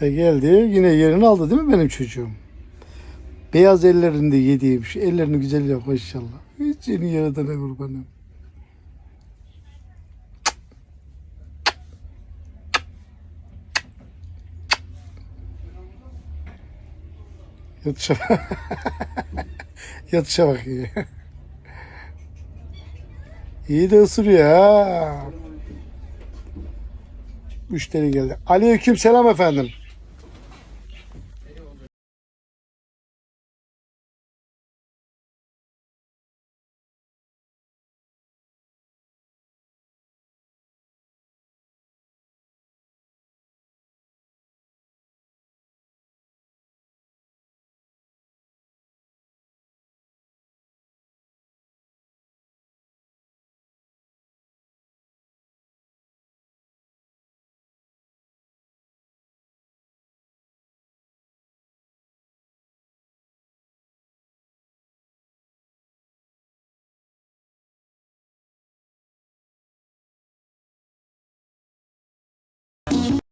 E geldi yine yerini aldı değil mi benim çocuğum? Beyaz ellerinde yediğim şu ellerini güzel yap maşallah. Hiç seni yaradana kurbanım. Yatışa Yatışa bak iyi. İyi de ısırıyor ha. Müşteri geldi. Aleyküm selam efendim.